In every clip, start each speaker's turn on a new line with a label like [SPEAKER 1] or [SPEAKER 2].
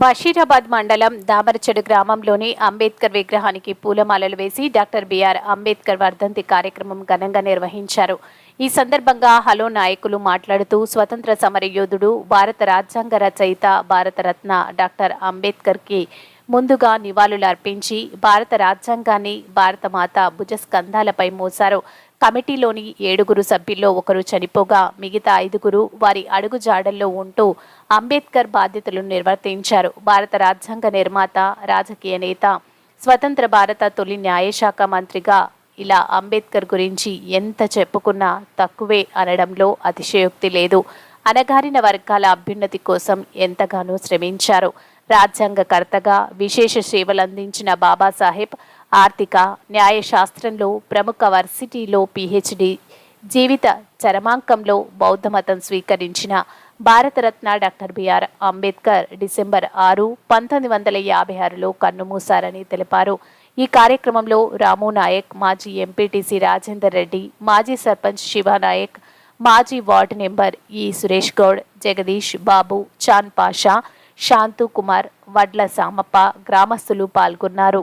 [SPEAKER 1] బషీరాబాద్ మండలం దామరచెడు గ్రామంలోని అంబేద్కర్ విగ్రహానికి పూలమాలలు వేసి డాక్టర్ బిఆర్ అంబేద్కర్ వర్ధంతి కార్యక్రమం ఘనంగా నిర్వహించారు. ఈ సందర్భంగా హలో నాయకులు మాట్లాడుతూ స్వతంత్ర సమర యోధుడు భారత రాజ్యాంగ రచయిత భారతరత్న డాక్టర్ అంబేద్కర్కి ముందుగా నివాళులు అర్పించి భారత రాజ్యాంగాన్ని భారతమాత భుజస్కంధాలపై మోశారు. కమిటీలోని ఏడుగురు సభ్యుల్లో ఒకరు చనిపోగా మిగతా ఐదుగురు వారి అడుగుజాడల్లో ఉంటూ అంబేద్కర్ బాధ్యతలు నిర్వర్తించారు. భారత రాజ్యాంగ నిర్మాత రాజకీయ నేత స్వతంత్ర భారత తొలి న్యాయశాఖ మంత్రిగా ఇలా అంబేద్కర్ గురించి ఎంత చెప్పుకున్నా తక్కువే అనడంలో అతిశయోక్తి లేదు. అణగారిన వర్గాల అభ్యున్నతి కోసం ఎంతగానో శ్రమించారు. రాజ్యాంగకర్తగా విశేష సేవలందించిన బాబాసాహెబ్ ఆర్థిక న్యాయశాస్త్రంలో ప్రముఖ వర్సిటీలో పిహెచ్డి జీవిత చరమాంకంలో బౌద్ధమతం స్వీకరించిన Bharat Ratna doctor B R Ambedkar December ఆరు పంతొమ్మిది వందల యాభై ఆరులో కన్నుమూశారని తెలిపారు. ఈ కార్యక్రమంలో రాము నాయక్ మాజీ ఎంపీటీసీ రాజేందర్ రెడ్డి మాజీ సర్పంచ్ శివానాయక్ మాజీ వార్డు నెంబర్ ఈ సురేష్ గౌడ్ జగదీష్ బాబు చాన్ పాషా శాంతు కుమార్ వడ్ల సామప్ప గ్రామస్తులు పాల్గొన్నారు.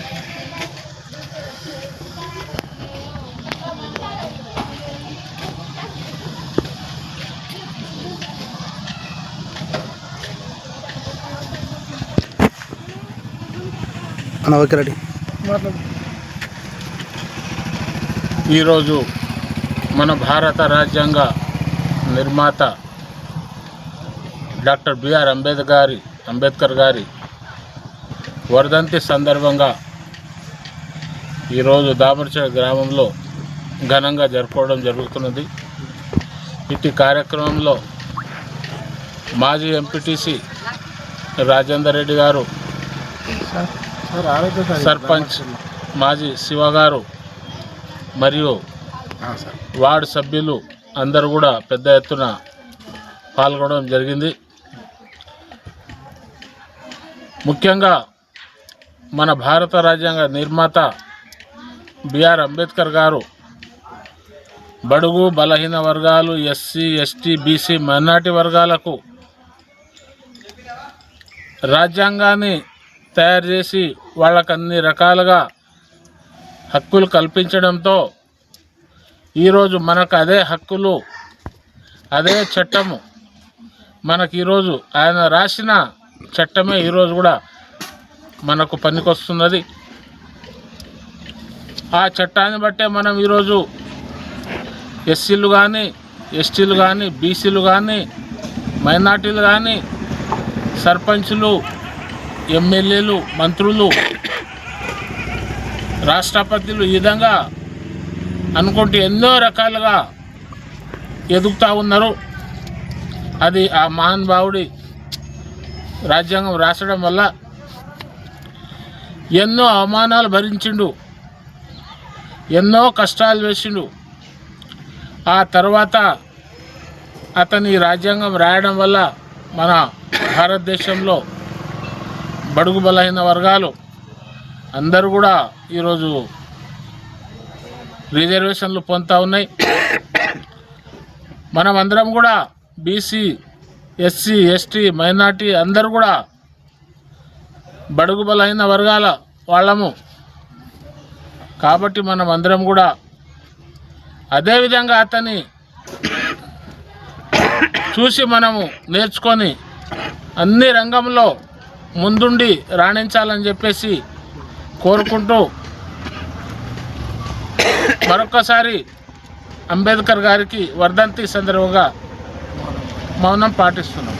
[SPEAKER 2] అన్న ఓకే రెడీ.
[SPEAKER 3] ఈరోజు మన భారత రాజ్యాంగ నిర్మాత డాక్టర్ బిఆర్ అంబేద్కర్ గారి అంబేద్కర్ గారి వర్ధంతి సందర్భంగా ఈరోజు దామరచ గ్రామంలో ఘనంగా జరుపుకోవడం జరుగుతున్నది. ఇటు కార్యక్రమంలో మాజీ ఎంపీటీసీ రాజేందర్ రెడ్డి గారు సర్పంచ్ మాజీ శివ గారు మరియు వార్డు సభ్యులు అందరూ కూడా పెద్ద ఎత్తున పాల్గొనడం జరిగింది. ముఖ్యంగా మన భారత రాజ్యాంగ నిర్మాత బిఆర్ అంబేద్కర్ గారు బడుగు బలహీన వర్గాలు ఎస్సీ ఎస్టీ బీసీ మైనార్టీ వర్గాలకు రాజ్యాంగాన్ని తయారు చేసి వాళ్ళకు అన్ని రకాలుగా హక్కులు కల్పించడంతో ఈరోజు మనకు అదే హక్కులు అదే చట్టము. మనకు ఈరోజు ఆయన రాసిన చట్టమే ఈరోజు కూడా మనకు పనికొస్తున్నది. ఆ చట్టాన్ని బట్టే మనం ఈరోజు ఎస్సీలు కానీ ఎస్టీలు కానీ బీసీలు కానీ మైనార్టీలు కానీ సర్పంచులు ఎమ్మెల్యేలు మంత్రులు రాష్ట్రపతులు ఈ విధంగా అనుకుంటే ఎన్నో రకాలుగా ఎదుగుతూ ఉన్నారు. అది ఆ మహానుభావుడి రాజ్యాంగం రాసడం వల్ల ఎన్నో అవమానాలు భరించిండు ఎన్నో కష్టాలు వేసిండు. ఆ తర్వాత అతని రాజ్యాంగం రాయడం వల్ల మన భారతదేశంలో బడుగు బలహీన వర్గాలు అందరూ కూడా ఈరోజు రిజర్వేషన్లు పొందుతూ ఉన్నాయి. మనం అందరం కూడా బీసీ ఎస్సీ ఎస్టీ మైనార్టీ అందరూ కూడా బడుగు బలహీన వర్గాల వాళ్ళము. కాబట్టి మనం అందరం కూడా అదేవిధంగా అతని చూసి మనము నేర్చుకొని అన్ని రంగంలో ముందుండి రాణించాలని చెప్పేసి కోరుకుంటూ మరొకసారి అంబేద్కర్ గారికి వర్ధంతి సందర్భంగా మౌనం పాటిస్తున్నాం.